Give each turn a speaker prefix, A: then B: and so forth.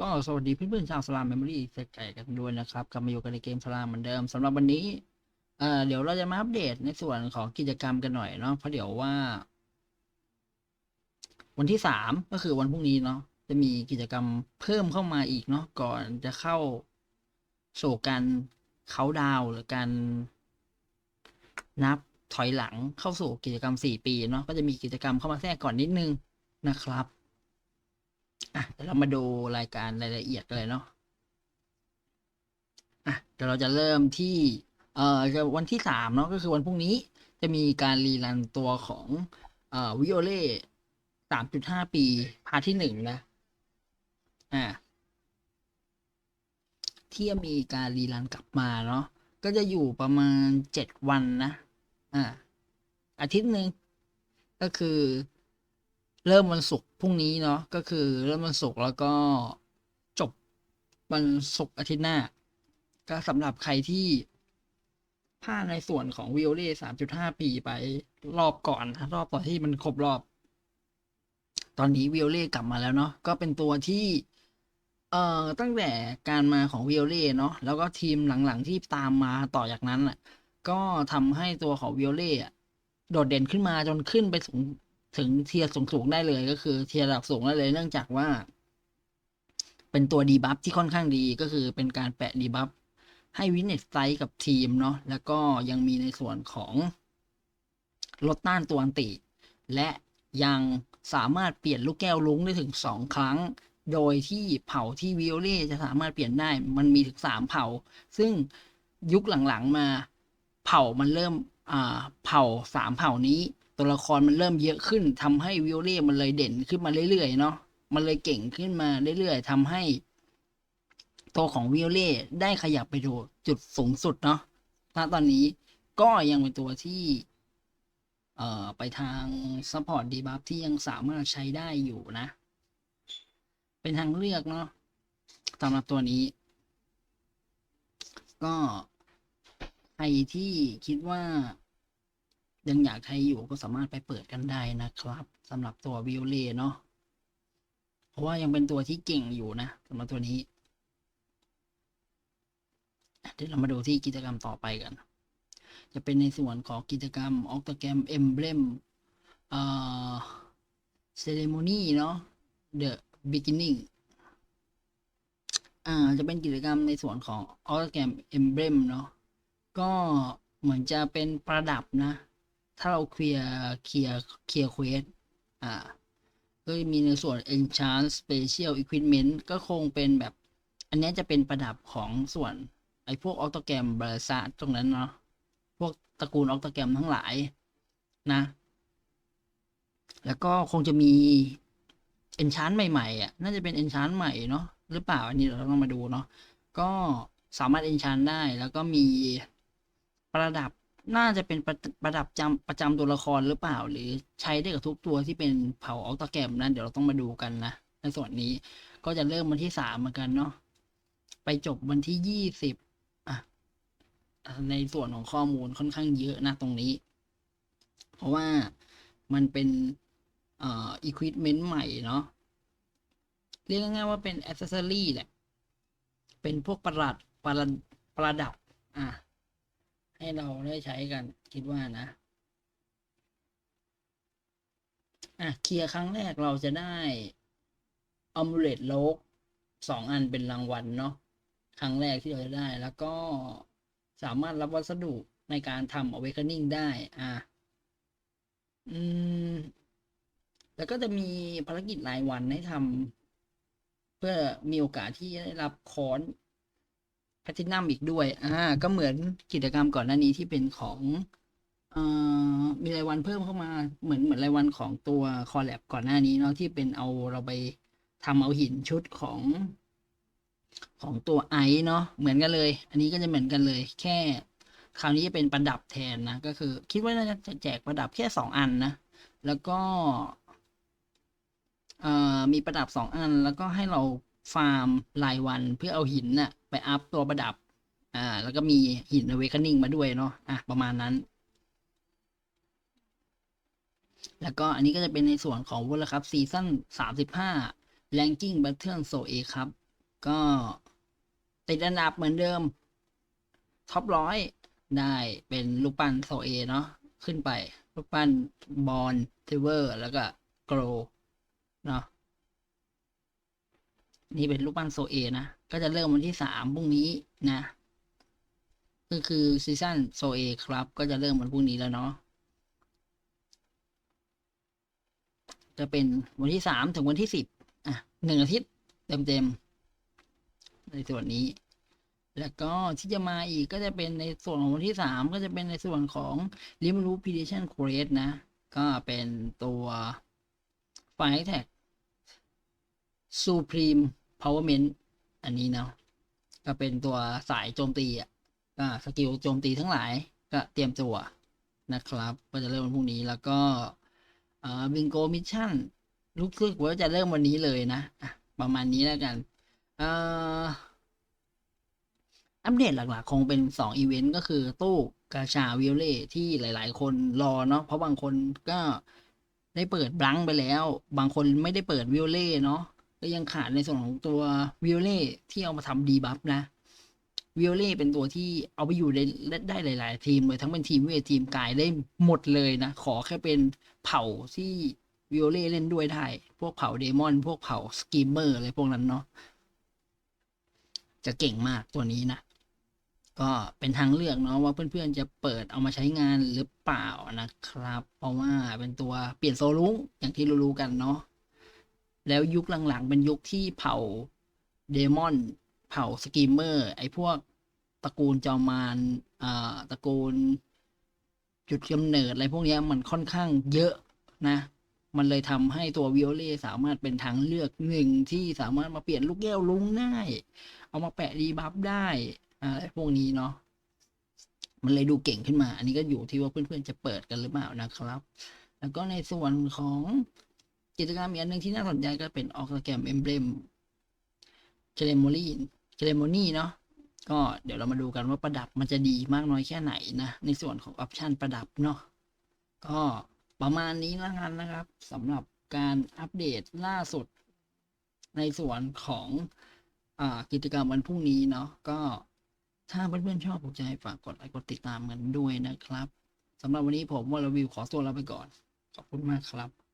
A: ก็สวัสดีเพื่อนๆชาวสลามเมมโมรี่เซตไก่กันด้วยนะครับกลับมาอยู่กันในเกมสลามเหมือนเดิมสำหรับวันนี้เอ่อเดี๋ยวเราจะมาอัปเดตในส่วนของกิจกรรมกันหน่อยเนาะเพราะเดี๋ยวว่า วันที่สามก็คือวันพรุ่งนี้เนาะจะมีกิจกรรมเพิ่มเข้ามาอีกเนาะก่อนจะเข้าสู่การเขาดาวหรือการนับถอยหลังเข้าสู่กิจกรรมสี่ปีเนาะก็จะมีกิจกรรมเข้ามาแทรกก่อนนิดนึงนะครับ ดี๋ยวเรามาดูรายการรายละเอียดกันเลยเนาะอะเดี๋ยวเราจะเริ่มที่เอ่อวันที่สามเนาะก็คือวันพรุ่งนี้จะมีการรีรันตัวของเอ่อวิโอเล่สามจุดห้าปีพาที่หนึ่งนะอ่าที่จะมีการรีรันกลับมาเนาะก็จะอยู่ประมาณเจ็ดวันนะ อ่า อาทิตย์หนึ่งก็คือ เริ่มวันศุกร์พรุ่งนี้เนาะก็คือเริ่มวันศุกร์แล้วก็จบวันศุกร์อาทิตย์หน้า ก็สำหรับใครที่พลาดในส่วนของวิโอเล่สามจุดห้าปีไปรอบก่อนนะรอบต่อนที่มันครบรอบ ตอนนี้วิโอเล่กลับมาแล้วเนาะก็เป็นตัวที่ เอ่อตั้งแต่การมาของวิโอเล่เนาะแล้วก็ทีมหลังๆที่ตามมาต่อจากนั้นอะ ก็ทำให้ตัวของวิโอเล่โดดเด่นขึ้นมาจนขึ้นไปสูง ถึงเทียร์สูงๆได้เลยก็คือเทียร์ระดับสูงได้เลยเนื่องจากว่า เป็นตัวดีบัฟที่ค่อนข้างดีก็คือเป็นการแปะดีบัฟให้วินเนสไซกับทีมเนาะแล้วก็ยังมีในส่วนของลดต้านตัวอันติ และยังสามารถเปลี่ยนลูกแก้วลุ้งได้ถึงสองครั้ง โดยที่เผ่าที่วิโอเล่จะสามารถเปลี่ยนได้มันมีถึงสามเผ่า ซึ่งยุคหลังๆมาเผ่ามันเริ่มอ่าเผ่าสามเผ่านี้ ตัวละครมันเริ่มเยอะขึ้นทำให้วิโอเล่มันเลยเด่นขึ้นมาเรื่อยๆเนาะมันเลยเก่งขึ้นมาเรื่อยๆทำให้ ตัวของวิโอเล่ได้ขยับไปดูจุดสูงสุดเนาะณตอนนี้ก็ยังเป็นตัวที่ เอ่อไปทางซัพพอร์ตดีบัฟที่ยังสามารถใช้ได้อยู่นะ เป็นทางเลือกเนาะสำหรับตัวนี้ ก็ใครที่คิดว่า ยังอยากใช้อยู่ก็สามารถไปเปิดกันได้นะครับสำหรับตัววิโอเล่เนาะเพราะว่ายังเป็นตัวที่เก่งอยู่นะสำหรับตัวนี้เดี๋ยวเรามาดูที่กิจกรรมต่อไปกัน จะเป็นในส่วนของกิจกรรมออกต g แกรมเอ็มเบลมเอ่อเซเลโมนีเนาะ The Beginning อ่าจะเป็นกิจกรรมในส่วนของออกต g แกรมเอ็มเบลมเนาะก็เหมือนจะเป็นประดับนะ ถ้าเราเคลียร์เคลียร์เคลียร์เควสอ่าก็มีในส่วน enchant special equipment ก็คงเป็นแบบ อันนี้จะเป็นประดับของส่วน ไอ้พวกออโตแกรมบราซาตรงนั้นเนาะพวกตระกูลออโตแกรมทั้งหลายนะ แล้วก็คงจะมี enchant ใหม่ๆอะน่าจะเป็น enchant ใหม่เนาะหรือเปล่าอันนี้เราต้องมาดูเนาะก็สามารถ enchant ได้แล้วก็มีประดับ น่าจะเป็นประประดับจำประจำตัวละครหรือเปล่า หรือใช้ได้กับทุกตัวที่เป็นเผาออกตแกรมนะเดี๋ยวเราต้องมาดูกันนะในส่วนนี้ก็จะเริ่มวันที่สามเหมือนกันเนาะไปจบวันที่ยี่สิบอะในส่วนของข้อมูลค่อนข้างเยอะนะตรงนี้ เพราะว่ามันเป็นเอ่อ equipment ใหม่เนาะเรียกง่ายๆว่าเป็น accessory แหละ เป็นพวกประหลัดประหลัดประดับ อะ ให้เราได้ใช้กันคิดว่านะ อะ เคลียร์ครั้งแรกเราจะได้อ m u l e t โลกสองอันเป็นรางวัลเนาะครั้งแรกที่เราจะได้ แล้วก็สามารถรับวัสดุในการทำ awakening ได้ อะ อืม แล้วก็จะมีภารกิจรายวันให้ทำเพื่อมีโอกาสที่จะได้รับคอน แพทินัมอีกด้วย อ่า ก็เหมือนกิจกรรมก่อนหน้านี้ที่เป็นของเอ่อมีรายวันเพิ่มเข้ามา เหมือนเหมือนรายวันของตัวคอลแลบก่อนหน้านี้เนาะที่เป็นเอาเราไปทำเอาหินชุดของ ของตัวไอเนาะเหมือนกันเลย อันนี้ก็จะเหมือนกันเลย แค่ คราวนี้จะเป็นประดับแทนนะ ก็คือ คิดว่าน่าจะแจกประดับแค่สองอันนะ แล้วก็เอ่อมีประดับสองอัน แล้วก็ให้เรา ฟาร์มรายวันเพื่อเอาหินน่ะไปอัพตัวประดับ อ่า แล้วก็มีหิน awakening มาด้วยเนาะอะประมาณนั้น แล้วก็อันนี้ก็จะเป็นในส่วนของวอลคัพซีซั่นสามสิบห้า ranking battle so a ครับ ก็ติดอันดับเหมือนเดิมท็อปร้อยได้เป็นลูกปั้นโซเอเนาะขึ้นไป ลูกปั้นบอลเทเวอร์ แล้วก็โกรเนาะ นี่เป็นลูกปั้นโซเอนะ ก็จะเริ่มวันที่สามพรุ่งนี้นะก็คือซีซั่นโซเอครับ ก็จะเริ่มวันพรุ่งนี้แล้วเนาะจะเป็นวันที่สามถึงวันที่สิบอะหนึ่งอาทิตย์เต็มๆในส่วนนี้ แล้วก็ที่จะมาอีกก็จะเป็นในส่วนของวันที่สามก็จะเป็นในส่วนของ r e m o v e Prediction Crate นะ ก็เป็นตัว Fire Tag Supreme Powerment อันนี้เนาะก็เป็นตัวสายโจมตีอะก็สกิลโจมตีทั้งหลายก็เตรียมตัวนะครับ ก็จะเริ่มวันพรุ่งนี้แล้วก็บิงโกมิชชั่นลูกซึกว่าจะเริ่มวันนี้เลยนะประมาณนี้แล้วกันอัปเดตหลักๆ คงเป็นสองอีเวนต์ก็คือตู้กาชาวิโอเล่ที่หลายๆ คนรอเนาะเพราะบางคนก็ได้เปิดบลังไปแล้ว บางคนไม่ได้เปิดวิโอเล่เนาะ ก็ยังขาดในส่วนของตัววิโอเล่ที่เอามาทำดีบัฟนะวิโอเล่เป็นตัวที่เอาไปอยู่ในได้หลาย ๆ ทีมเลยทั้งเป็นทีมเวททีมกายได้หมดเลยนะ ขอแค่เป็นเผ่าที่วิโอเล่เล่นด้วยได้ พวกเผ่าเดมอน พวกเผ่าสกีมเมอร์อะไรพวกนั้นเนาะจะเก่งมากตัวนี้นะ ก็เป็นทางเลือกเนาะว่าเพื่อน ๆ จะเปิดเอามาใช้งานหรือเปล่านะครับ เพราะว่าเป็นตัวเปลี่ยนโซลุงอย่างที่รู้ๆกันเนาะ แล้วยุคหลังๆ เป็นยุคที่เผ่าเดมอน เผ่าสกีมเมอร์ ไอ้พวกตระกูลจอมารอ่าตระกูล จุดกำเนิดอะไรพวกนี้มันค่อนข้างเยอะนะ มันเลยทำให้ตัววิโอเล่สามารถเป็นทางเลือกหนึ่งที่สามารถมาเปลี่ยนลูกแก้วลุงได้เอามาแปะดีบัฟได้อะไรพวกนี้เนาะมันเลยดูเก่งขึ้นมา อันนี้ก็อยู่ที่ว่าเพื่อนๆจะเปิดกันหรือเปล่านะครับ แล้วก็ในส่วนของ กิจกรรมอีกอันหนึ่งที่น่าสนใจก็เป็นออกสแกมเอมเบลมเจเลโมนีเจเลโมนี่เนาะก็เดี๋ยวเรามาดูกันว่าประดับมันจะดีมากน้อยแค่ไหนนะ ในส่วนของออปชันประดับเนาะก็ประมาณนี้แล้วกันนะครับสำหรับการอัปเดตล่าสุด ในส่วนของอกิจกรรมวันพรุ่งนี้เนาะก็ถ้าเพื่อนๆชอบผมจะให้ฝากกดไลค์กดติดตามกันด้วยนะครับสำหรับวันนี้ผมวอลวิวขอตัวลาไปก่อน ขอบคุณมากครับ